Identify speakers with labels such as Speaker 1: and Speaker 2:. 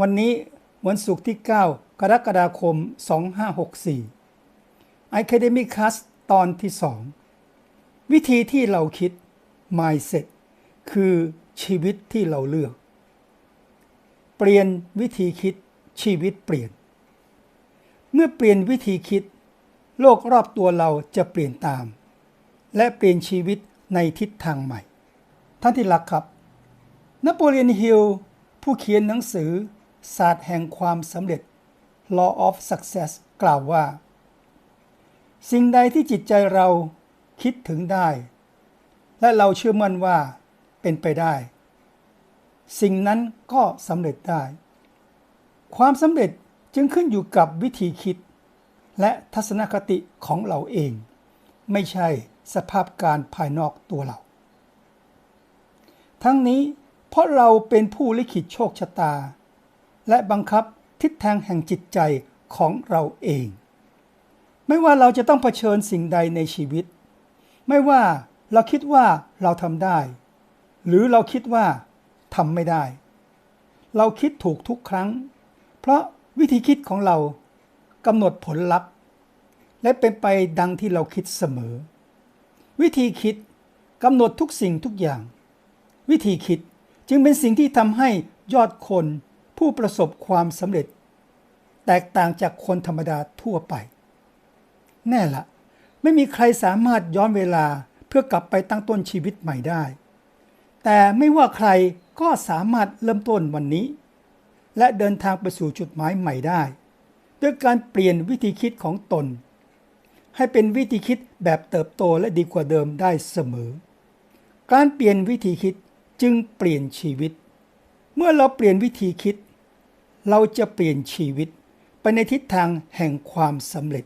Speaker 1: วันนี้วันศุกร์ที่ 9 กรกฎาคม 2564 Academic Class ตอนที่ 2 วิธีที่เราคิด Mindset คือชีวิตที่เราเลือก เปลี่ยนวิธีคิดชีวิตเปลี่ยน เมื่อเปลี่ยนวิธีคิด โลกรอบตัวเราจะเปลี่ยนตาม และเปลี่ยนชีวิตในทิศทางใหม่ ท่านที่รักครับนโปเลียนฮิลผู้เขียนหนังสือ ศาสตร์แห่งความสำเร็จ Law of Success กล่าวว่า สิ่งใดที่จิตใจเราคิดถึงได้ และเราเชื่อมั่นว่าเป็นไปได้ สิ่งนั้นก็สำเร็จได้ ความสำเร็จจึงขึ้นอยู่กับวิธีคิด และทัศนคติของเราเอง ไม่ใช่สภาพการภายนอกตัวเรา ทั้งนี้เพราะเราเป็นผู้ลิขิตโชคชะตา และบังคับทิศทางแห่งจิตใจของเราเอง ไม่ว่าเราจะต้องเผชิญสิ่งใดในชีวิต ไม่ว่าเราคิดว่าเราทำได้ หรือเราคิดว่าทำไม่ได้ เราคิดถูกทุกครั้ง เพราะวิธีคิดของเรากำหนดผลลัพธ์ และเป็นไปดังที่เราคิดเสมอ วิธีคิดกำหนดทุกสิ่งทุกอย่าง วิธีคิดจึงเป็นสิ่งที่ทำให้ยอดคน ผู้ประสบความสำเร็จ แตกต่างจากคนธรรมดาทั่วไป แน่ละ ไม่มีใครสามารถย้อนเวลาเพื่อกลับไปตั้งต้นชีวิตใหม่ได้ แต่ไม่ว่าใครก็สามารถเริ่มต้นวันนี้ และเดินทางไปสู่จุดหมายใหม่ได้ ด้วยการเปลี่ยนวิธีคิดของตน ให้เป็นวิธีคิดแบบเติบโตและดีกว่าเดิมได้เสมอ การเปลี่ยนวิธีคิดจึงเปลี่ยนชีวิต เมื่อเราเปลี่ยนวิธีคิด เราจะเปลี่ยนชีวิต ไปในทิศทางแห่งความสำเร็จ